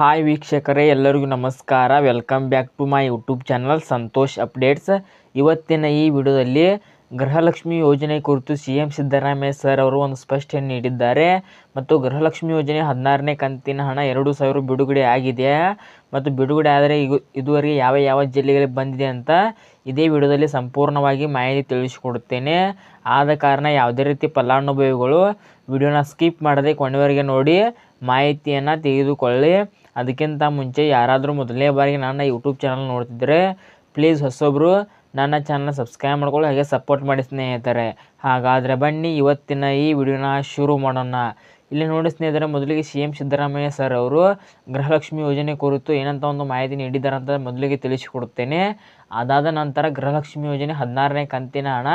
Hi ವೀಕ್ಷಕರೇ, ಎಲ್ಲರಿಗೂ ನಮಸ್ಕಾರ. Welcome back to my YouTube channel Santosh updates ಇವತ್ತಿನ ಈ ವಿಡಿಯೋದಲ್ಲಿ ಗೃಹಲಕ್ಷ್ಮಿ ಯೋಜನೆ ಕುರಿತು ಸಿ ಎಂ ಸಿದ್ದರಾಮಯ್ಯ ಸರ್ ಅವರು ಒಂದು ಸ್ಪಷ್ಟನೆ ನೀಡಿದ್ದಾರೆ. ಮತ್ತು ಗೃಹಲಕ್ಷ್ಮಿ ಯೋಜನೆ ಹದಿನಾರನೇ ಕಂತಿನ ಹಣ ಎರಡು ಸಾವಿರ ಬಿಡುಗಡೆ ಆಗಿದೆ. ಮತ್ತು ಬಿಡುಗಡೆ ಆದರೆ ಇದುವರೆಗೆ ಯಾವ ಯಾವ ಜಿಲ್ಲೆಗಳಿಗೆ ಬಂದಿದೆ ಅಂತ ಇದೇ ವಿಡಿಯೋದಲ್ಲಿ ಸಂಪೂರ್ಣವಾಗಿ ಮಾಹಿತಿ ತಿಳಿಸಿಕೊಡುತ್ತೇನೆ. ಆದ ಕಾರಣ ಯಾವುದೇ ರೀತಿ ಫಲಾನುಭವಿಗಳು ವಿಡಿಯೋನ ಸ್ಕಿಪ್ ಮಾಡದೆ ಕೊನೆವರೆಗೆ ನೋಡಿ ಮಾಹಿತಿಯನ್ನು ತೆಗೆದುಕೊಳ್ಳಿ. ಅದಕ್ಕಿಂತ ಮುಂಚೆ ಯಾರಾದರೂ ಮೊದಲನೇ ಬಾರಿಗೆ ನನ್ನ ಯೂಟ್ಯೂಬ್ ಚಾನಲ್ ನೋಡ್ತಿದ್ದರೆ ಪ್ಲೀಸ್ ಹೊಸೊಬ್ಬರು ನನ್ನ ಚಾನಲ್ ಸಬ್ಸ್ಕ್ರೈಬ್ ಮಾಡ್ಕೊಳ್ಳಿ, ಹಾಗೆ ಸಪೋರ್ಟ್ ಮಾಡಿ ಸ್ನೇಹಿತರೆ. ಹಾಗಾದರೆ ಬನ್ನಿ, ಇವತ್ತಿನ ಈ ವಿಡಿಯೋನ ಶುರು ಮಾಡೋಣ. ಇಲ್ಲಿ ನೋಡಿ ಸ್ನೇಹಿತರೆ, ಮೊದಲಿಗೆ ಸಿ ಎಂ ಸಿದ್ದರಾಮಯ್ಯ ಸರ್ ಅವರು ಗೃಹಲಕ್ಷ್ಮಿ ಯೋಜನೆ ಕುರಿತು ಏನಂತ ಒಂದು ಮಾಹಿತಿ ನೀಡಿದ್ದಾರೆ ಅಂತ ಮೊದಲಿಗೆ ತಿಳಿಸಿಕೊಡುತ್ತೇನೆ. ಅದಾದ ನಂತರ ಗೃಹಲಕ್ಷ್ಮಿ ಯೋಜನೆ ಹದಿನಾರನೇ ಕಂತಿನ ಹಣ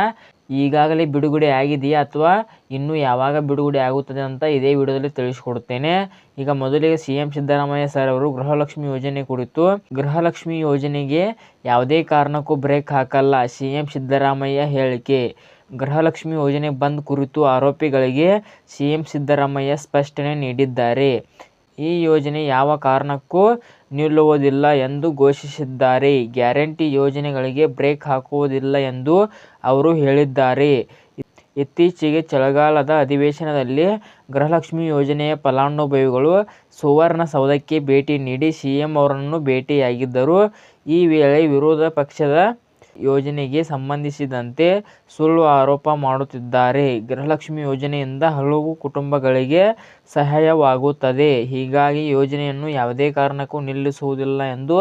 ಈಗಾಗಲೇ ಬಿಡುಗಡೆ ಆಗಿದೆಯಾ ಅಥವಾ ಇನ್ನೂ ಯಾವಾಗ ಬಿಡುಗಡೆ ಆಗುತ್ತದೆ ಅಂತ ಇದೇ ವಿಡಿಯೋದಲ್ಲಿ ತಿಳಿಸಿಕೊಡುತ್ತೇನೆ ಈಗ ಮೊದಲಿಗೆ ಸಿ ಎಂ ಸಿದ್ದರಾಮಯ್ಯ ಸರ್ ಅವರು ಗೃಹಲಕ್ಷ್ಮಿ ಯೋಜನೆ ಕುರಿತು. ಗೃಹಲಕ್ಷ್ಮಿ ಯೋಜನೆಗೆ ಯಾವುದೇ ಕಾರಣಕ್ಕೂ ಬ್ರೇಕ್ ಹಾಕಲ್ಲ ಸಿ ಎಂ ಸಿದ್ದರಾಮಯ್ಯ ಹೇಳಿಕೆ. ಗೃಹಲಕ್ಷ್ಮಿ ಯೋಜನೆ ಬಂದ್ ಕುರಿತು ಆರೋಪಿಗಳಿಗೆ ಸಿ ಎಂ ಸಿದ್ದರಾಮಯ್ಯ ಸ್ಪಷ್ಟನೆ ನೀಡಿದ್ದಾರೆ. ಈ ಯೋಜನೆ ಯಾವ ಕಾರಣಕ್ಕೂ ನಿಲ್ಲುವುದಿಲ್ಲ ಎಂದು ಘೋಷಿಸಿದ್ದಾರೆ. ಗ್ಯಾರಂಟಿ ಯೋಜನೆಗಳಿಗೆ ಬ್ರೇಕ್ ಹಾಕುವುದಿಲ್ಲ ಎಂದು ಅವರು ಹೇಳಿದ್ದಾರೆ. ಇತ್ತೀಚೆಗೆ ಚಳಿಗಾಲದ ಅಧಿವೇಶನದಲ್ಲಿ ಗೃಹಲಕ್ಷ್ಮಿ ಯೋಜನೆಯ ಫಲಾನುಭವಿಗಳು ಸುವರ್ಣಸೌಧಕ್ಕೆ ಭೇಟಿ ನೀಡಿ ಸಿಎಂ ಅವರನ್ನು ಭೇಟಿಯಾಗಿದ್ದರು. ಈ ವೇಳೆ ವಿರೋಧ ಪಕ್ಷದ ಯೋಜನೆಗೆ ಸಂಬಂಧಿಸಿದಂತೆ ಸುಳ್ಳು ಆರೋಪ ಮಾಡುತ್ತಿದ್ದಾರೆ. ಗೃಹಲಕ್ಷ್ಮಿ ಯೋಜನೆಯಿಂದ ಹಲವು ಕುಟುಂಬಗಳಿಗೆ ಸಹಾಯವಾಗುತ್ತದೆ. ಹೀಗಾಗಿ ಯೋಜನೆಯನ್ನು ಯಾವುದೇ ಕಾರಣಕ್ಕೂ ನಿಲ್ಲಿಸುವುದಿಲ್ಲ ಎಂದು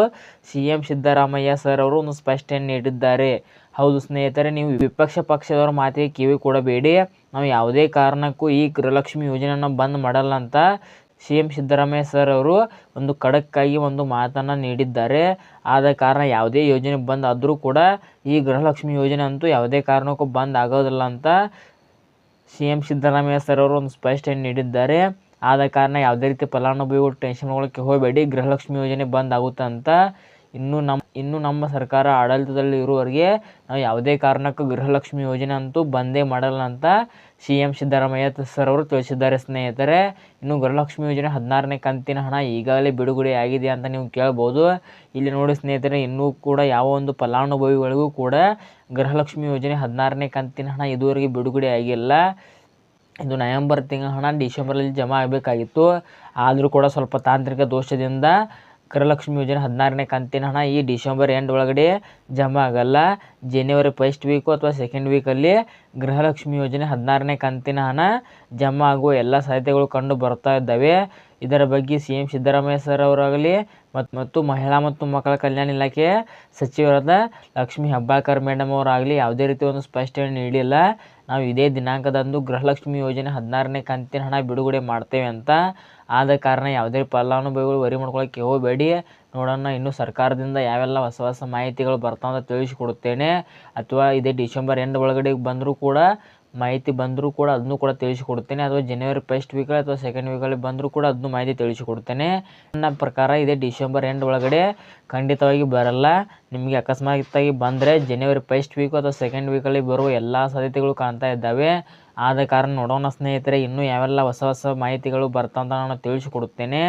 ಸಿಎಂ ಸಿದ್ದರಾಮಯ್ಯ ಸರ್ ಅವರು ಒಂದು ಸ್ಪಷ್ಟನೆ ನೀಡಿದ್ದಾರೆ. ಹೌದು ಸ್ನೇಹಿತರೆ, ನೀವು ವಿಪಕ್ಷ ಪಕ್ಷದವರ ಮಾತಿಗೆ ಕಿವಿ ಕೊಡಬೇಡಿ ನಾವು ಯಾವುದೇ ಕಾರಣಕ್ಕೂ ಈ ಗೃಹಲಕ್ಷ್ಮಿ ಯೋಜನೆಯನ್ನು ಬಂದ್ ಮಾಡಲ್ಲ ಅಂತ ಸಿ ಎಂ ಸಿದ್ದರಾಮಯ್ಯ ಸರ್ ಅವರು ಒಂದು ಖಡಕ್ಕಾಗಿ ಒಂದು ಮಾತನ್ನು ನೀಡಿದ್ದಾರೆ. ಆದ ಕಾರಣ ಯಾವುದೇ ಯೋಜನೆ ಬಂದ್ ಆದರೂ ಕೂಡ ಈ ಗೃಹಲಕ್ಷ್ಮಿ ಯೋಜನೆ ಅಂತೂ ಯಾವುದೇ ಕಾರಣಕ್ಕೂ ಬಂದ್ ಆಗೋದಿಲ್ಲ ಅಂತ ಸಿ ಎಂ ಸಿದ್ದರಾಮಯ್ಯ ಸರ್ ಅವರು ಒಂದು ಸ್ಪಷ್ಟನೆ ನೀಡಿದ್ದಾರೆ. ಆದ ಕಾರಣ ಯಾವುದೇ ರೀತಿ ಫಲಾನುಭವಿಗಳು ಆಗೋಕೆ ಹೋಗಬೇಡಿ, ಗೃಹಲಕ್ಷ್ಮಿ ಯೋಜನೆ ಬಂದ್ ಆಗುತ್ತೆ ಅಂತ ಇನ್ನು ನಮ್ಮ ಇನ್ನು ನಮ್ಮ ಸರ್ಕಾರ ಆಡಳಿತದಲ್ಲಿ ಇರುವವರೆಗೆ ನಾವು ಯಾವುದೇ ಕಾರಣಕ್ಕೂ ಗೃಹಲಕ್ಷ್ಮಿ ಯೋಜನೆ ಅಂತೂ ಬಂದೇ ಮಾಡಲ್ಲ ಅಂತ ಸಿ ಎಂ ಸಿದ್ದರಾಮಯ್ಯ ಸರ್ ಅವರು ತಿಳಿಸಿದ್ದಾರೆ ಸ್ನೇಹಿತರೆ. ಇನ್ನು ಗೃಹಲಕ್ಷ್ಮಿ ಯೋಜನೆ ಹದಿನಾರನೇ ಕಂತಿನ ಹಣ ಈಗಾಗಲೇ ಬಿಡುಗಡೆ ಆಗಿದೆ ಅಂತ ನೀವು ಕೇಳ್ಬೋದು. ಇಲ್ಲಿ ನೋಡಿ ಸ್ನೇಹಿತರೆ, ಇನ್ನೂ ಕೂಡ ಯಾವ ಒಂದು ಫಲಾನುಭವಿಗಳಿಗೂ ಕೂಡ ಗೃಹಲಕ್ಷ್ಮಿ ಯೋಜನೆ ಹದಿನಾರನೇ ಕಂತಿನ ಹಣ ಇದುವರೆಗೆ ಬಿಡುಗಡೆ ಆಗಿಲ್ಲ. ಇದು ನವೆಂಬರ್ ತಿಂಗಳ ಹಣ ಡಿಸೆಂಬರಲ್ಲಿ ಜಮಾ ಆಗಬೇಕಾಗಿತ್ತು. ಆದರೂ ಕೂಡ ಸ್ವಲ್ಪ ತಾಂತ್ರಿಕ ದೋಷದಿಂದ ಗೃಹಲಕ್ಷ್ಮಿ ಯೋಜನೆ ಹದಿನಾರನೇ ಕಂತಿನ ಹಣ ಈ ಡಿಸೆಂಬರ್ ಎಂಡ್ ಒಳಗಡೆ ಜಮಾ ಆಗಲ್ಲ. ಜನವರಿ ಫಸ್ಟ್ ವೀಕು ಅಥವಾ ಸೆಕೆಂಡ್ ವೀಕಲ್ಲಿ ಗೃಹಲಕ್ಷ್ಮಿ ಯೋಜನೆ ಹದಿನಾರನೇ ಕಂತಿನ ಹಣ ಜಮಾ ಆಗುವ ಎಲ್ಲ ಸಾಧ್ಯತೆಗಳು ಕಂಡು ಬರ್ತಾ ಇದ್ದಾವೆ. ಇದರ ಬಗ್ಗೆ ಸಿ ಎಂ ಸಿದ್ದರಾಮಯ್ಯ ಸರ್ ಅವರಾಗಲಿ ಮತ್ತು ಮಹಿಳಾ ಮತ್ತು ಮಕ್ಕಳ ಕಲ್ಯಾಣ ಇಲಾಖೆ ಸಚಿವರಾದ ಲಕ್ಷ್ಮೀ ಹೆಬ್ಬಾಳ್ಕರ್ ಮೇಡಮ್ ಅವರಾಗಲಿ ಯಾವುದೇ ರೀತಿ ಒಂದು ಸ್ಪಷ್ಟನೆ ನೀಡಿಲ್ಲ. ನಾವು ಇದೇ ದಿನಾಂಕದಂದು ಗೃಹಲಕ್ಷ್ಮಿ ಯೋಜನೆ ಹದಿನಾರನೇ ಕಂತಿನ ಹಣ ಬಿಡುಗಡೆ ಮಾಡ್ತೇವೆ ಅಂತ. ಆದ ಕಾರಣ ಯಾವುದೇ ಫಲಾನುಭವಿಗಳು ವರಿ ಮಾಡ್ಕೊಳ್ಳೋಕ್ಕೆ ಹೋಗಬೇಡಿ. ನೋಡೋಣ, ಇನ್ನು ಸರ್ಕಾರದಿಂದ ಯಾವೆಲ್ಲ ಹೊಸ ಹೊಸ ಮಾಹಿತಿಗಳು ಬರ್ತಾವಂತ ತಿಳಿಸಿಕೊಡುತ್ತೇನೆ. ಅಥವಾ ಇದೇ ಡಿಸೆಂಬರ್ ಎಂಡ್ ಒಳಗಡೆ ಬಂದರೂ ಕೂಡ ಮಾಹಿತಿ ಬಂದರೂ ಕೂಡ ಅದನ್ನು ಕೂಡ ತಿಳಿಸಿಕೊಡುತ್ತೇನೆ. ಅಥವಾ ಜನವರಿ ಫಸ್ಟ್ ವೀಕಲ್ಲಿ ಅಥವಾ ಸೆಕೆಂಡ್ ವೀಕಲ್ಲಿ ಬಂದರೂ ಕೂಡ ಅದನ್ನು ಮಾಹಿತಿ ತಿಳಿಸಿಕೊಡ್ತೇನೆ ನನ್ನ ಪ್ರಕಾರ ಇದೇ ಡಿಸೆಂಬರ್ ಎಂಡ್ ಒಳಗಡೆ ಖಂಡಿತವಾಗಿ ಬರಲ್ಲ. ನಿಮಗೆ ಅಕಸ್ಮಾತಾಗಿ ಬಂದರೆ ಜನವರಿ ಫಸ್ಟ್ ವೀಕು ಅಥವಾ ಸೆಕೆಂಡ್ ವೀಕಲ್ಲಿ ಬರುವ ಎಲ್ಲ ಸಾಧ್ಯತೆಗಳು ಕಾಣ್ತಾ ಇದ್ದಾವೆ. ಆದ ಕಾರಣ ನೋಡೋಣ ಸ್ನೇಹಿತರೆ, ಇನ್ನೂ ಯಾವೆಲ್ಲ ಹೊಸ ಹೊಸ ಮಾಹಿತಿಗಳು ಬರ್ತಾವಂತ ನಾನು ತಿಳಿಸಿಕೊಡುತ್ತೇನೆ.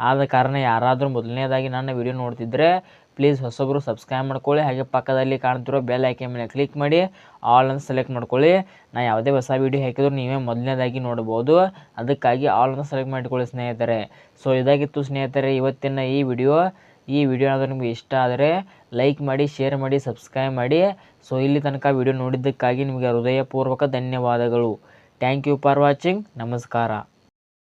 ಆದ ಕಾರಣ ಯಾರಾದರೂ ಮೊದಲನೇದಾಗಿ ನನ್ನ ವಿಡಿಯೋ ನೋಡ್ತಿದ್ದರೆ ಪ್ಲೀಸ್ ಹೊಸೊಬ್ಬರು ಸಬ್ಸ್ಕ್ರೈಬ್ ಮಾಡ್ಕೊಳ್ಳಿ. ಹಾಗೆ ಪಕ್ಕದಲ್ಲಿ ಕಾಣ್ತಿರೋ ಬೆಲ್ ಐಕೆ ಮೇಲೆ ಕ್ಲಿಕ್ ಮಾಡಿ ಆಲ್ ಅಂತ ಸೆಲೆಕ್ಟ್ ಮಾಡ್ಕೊಳ್ಳಿ. ನಾ ಯಾವುದೇ ಹೊಸ ವೀಡಿಯೋ ಹಾಕಿದ್ರು ನೀವೇ ಮೊದಲನೇದಾಗಿ ನೋಡ್ಬೋದು. ಅದಕ್ಕಾಗಿ ಆಲ್ ಅಂತ ಸೆಲೆಕ್ಟ್ ಮಾಡಿಕೊಳ್ಳಿ ಸ್ನೇಹಿತರೆ. ಸೊ ಇದಾಗಿತ್ತು ಸ್ನೇಹಿತರೆ ಇವತ್ತಿನ ಈ ವಿಡಿಯೋ ಈ ವಿಡಿಯೋ ಏನಾದರೂ ನಿಮಗೆ ಇಷ್ಟ ಆದರೆ ಲೈಕ್ ಮಾಡಿ ಶೇರ್ ಮಾಡಿ ಸಬ್ಸ್ಕ್ರೈಬ್ ಮಾಡಿ. ಸೊ ಇಲ್ಲಿ ತನಕ ವಿಡಿಯೋ ನೋಡಿದ್ದಕ್ಕಾಗಿ ನಿಮಗೆ ಹೃದಯಪೂರ್ವಕ ಧನ್ಯವಾದಗಳು. ಥ್ಯಾಂಕ್ ಯು ಫಾರ್ ವಾಚಿಂಗ್ ನಮಸ್ಕಾರ.